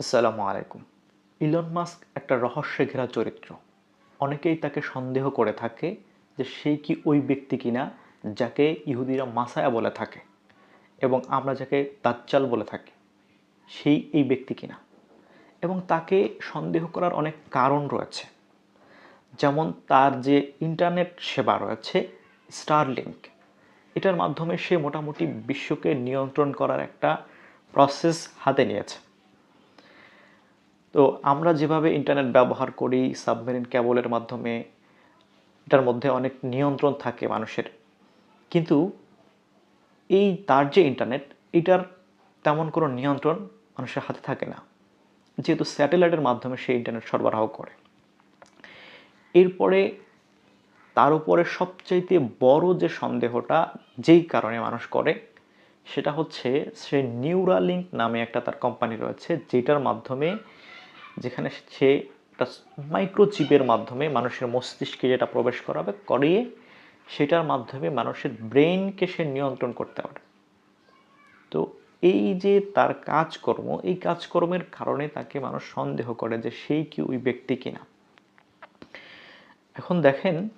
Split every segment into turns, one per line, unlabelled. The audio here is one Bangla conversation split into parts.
আসসালামু আলাইকুম। ইলন মাস্ক একটা রহস্যে ঘেরা চরিত্র। অনেকেই তাকে সন্দেহ করে থাকে যে সে কি ওই ব্যক্তি কিনা যাকে ইহুদিরা মাসায়া বলে থাকে এবং আমরা যাকে দাজ্জাল বলে থাকি, সেই এই ব্যক্তি কিনা। এবং তাকে সন্দেহ করার অনেক কারণ রয়েছে। যেমন তার যে ইন্টারনেট সেবা রয়েছে স্টারলিংক এটার মাধ্যমে সে মোটামুটি বিশ্বকে নিয়ন্ত্রণ করার একটা প্রসেস হাতে নিয়েছে। তো আমরা যেভাবে ইন্টারনেট ব্যবহার করি সাবমেরিন ক্যাবলের মাধ্যমে, এটার মধ্যে অনেক নিয়ন্ত্রণ থাকে মানুষের। কিন্তু এই, তার যে ইন্টারনেট এটার তেমন কোনো নিয়ন্ত্রণ মানুষের হাতে থাকে না। যেহেতু স্যাটেলাইটের মাধ্যমে সে ইন্টারনেট সরবরাহ করে। এরপরে তার উপরে সবচাইতে বড় যে সন্দেহটা যেই কারণে মানুষ করে, সেটা হচ্ছে সে নিউরালিঙ্ক নামে একটা তার কোম্পানি রয়েছে, যেটার মাধ্যমে যেখানে সে একটা মাইক্রোচিপের মাধ্যমে মানুষের মস্তিষ্কে যেটা প্রবেশ করাবে, করিয়ে সেটার মাধ্যমে মানুষের ব্রেনকে সে নিয়ন্ত্রণ করতে পারে। তো এই যে তার কাজকর্ম, এই কাজকর্মের কারণে তাকে মানুষ সন্দেহ করে যে সেই কি ওই ব্যক্তি কিনা। এখন দেখেন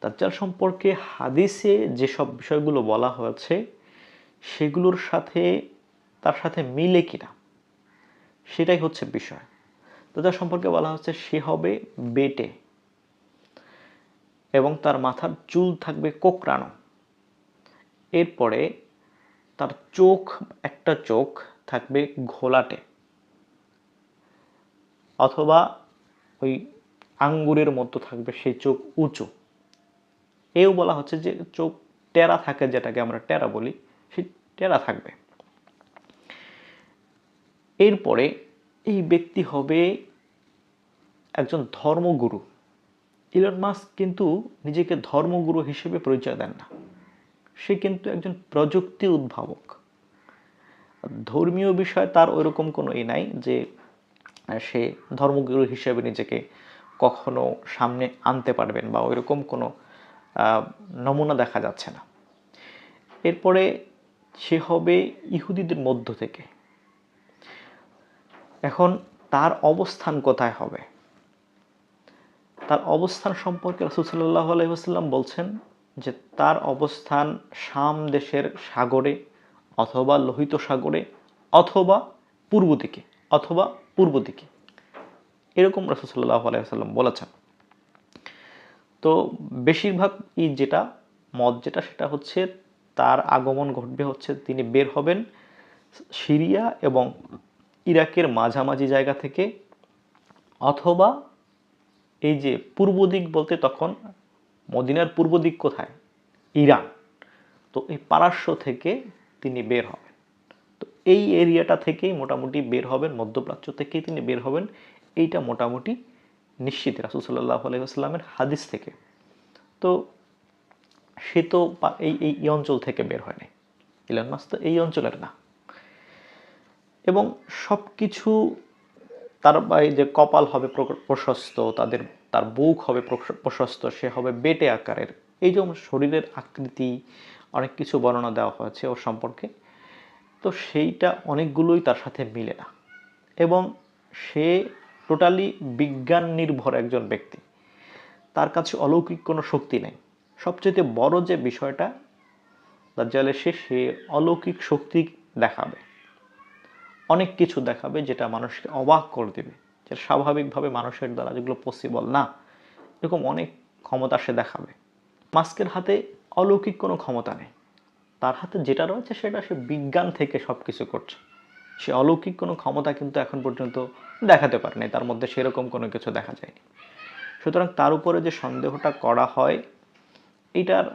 দাজ্জাল সম্পর্কে হাদিসে যেসব বিষয়গুলো বলা হয়েছে, সেগুলোর সাথে, তার সাথে মিলে কিনা, সেটাই হচ্ছে বিষয়। দাজ্জাল সম্পর্কে বলা হচ্ছে, সে হবে বেটে। এবং তার মাথার চুল থাকবে কোকড়ানো। এরপরে তার চোখ, একটা চোখ থাকবে ঘোলাটে। অথবা ওই আঙ্গুরের মতো থাকবে সেই চোখ উঁচু। এও বলা হচ্ছে যে চোখ টেরা থাকে, যেটাকে আমরা টেরা বলি সেই টেরা থাকবে। এরপরে এই ব্যক্তি হবে একজন ধর্মগুরু। ইলন মাস্ক কিন্তু নিজেকে ধর্মগুরু হিসেবে পরিচয় দেন না। সে কিন্তু একজন প্রযুক্তি উদ্ভাবক। ধর্মীয় বিষয় তার ওইরকম কোনো ই নাই যে, সে ধর্মগুরু হিসেবে নিজেকে কখনো সামনে আনতে পারবেন বা ওইরকম কোনো নমুনা দেখা যাচ্ছে না। এরপরে সে হবে ইহুদিদের মধ্য থেকে। এখন তার অবস্থান কোথায় হবে? তার অবস্থান সম্পর্কে রসুলসাল্লাহ আলহিহাস্লাম বলছেন যে তার অবস্থান শাম দেশের সাগরে অথবা লোহিত সাগরে অথবা পূর্ব দিকে, অথবা পূর্ব দিকে। এরকম রসুল্লাহ আলাইসাল্লাম বলেছেন। তো বেশিরভাগ ই যেটা মত যেটা, সেটা হচ্ছে তার আগমন ঘটবে হচ্ছে তিনি বের হবেন সিরিয়া এবং ইরাকের মাঝামাঝি জায়গা থেকে অথবা এই যে পূর্ব দিক বলতে তখন মদিনার পূর্ব দিক কোথায়? ইরান। তো এই পারস্য থেকে তিনি বের হবেন। তো এই এরিয়াটা থেকেই মোটামুটি বের হবেন, মধ্যপ্রাচ্য থেকেই তিনি বের হবেন। এইটা মোটামুটি নিশ্চিত রাসুল সাল্লাহ আলহিহাস্লামের হাদিস থেকে। তো সে তো এই এই অঞ্চল থেকে বের হয়নি। ইলন মাস তো এই অঞ্চলের না। এবং সব কিছু তার যে কপাল হবে প্রশস্ত, তাদের, তার বুক হবে প্রশস্ত, সে হবে বেটে আকারের। এই যে শরীরের আকৃতি, অনেক কিছু বর্ণনা দেওয়া হয়েছে ওর সম্পর্কে, তো সেইটা অনেকগুলোই তার সাথে মিলে না। এবং সে টোটালি বিজ্ঞান নির্ভর একজন ব্যক্তি। তার কাছে অলৌকিক কোনো শক্তি নেই। সবচেয়ে বড় যে বিষয়টা দাজ্জাল সে সে অলৌকিক শক্তি দেখাবে। অনেক কিছু দেখাবে যেটা মানুষকে অবাক করে দেবে যে স্বাভাবিকভাবে মানুষের দ্বারা যেগুলো পসিবল না, এরকম অনেক ক্ষমতা সে দেখাবে। মাস্কের হাতে অলৌকিক কোনো ক্ষমতা নেই। তার হাতে যেটা রয়েছে সেটা সে বিজ্ঞান থেকে সব কিছু করছে। সে অলৌকিক কোনো ক্ষমতা কিন্তু এখন পর্যন্ত দেখাতে পারেনি, তার মধ্যে সেরকম কোনো কিছু দেখা যায়নি। সুতরাং তার উপরে যে সন্দেহটা করা হয়, এটার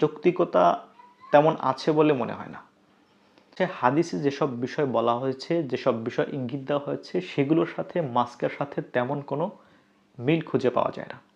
যৌক্তিকতা তেমন আছে বলে মনে হয় না। সে হাদিসে যেসব বিষয় বলা হয়েছে, যেসব বিষয় ইঙ্গিত দেওয়া হয়েছে, সেগুলোর সাথে, মাস্কের সাথে তেমন কোনো মিল খুঁজে পাওয়া যায় না।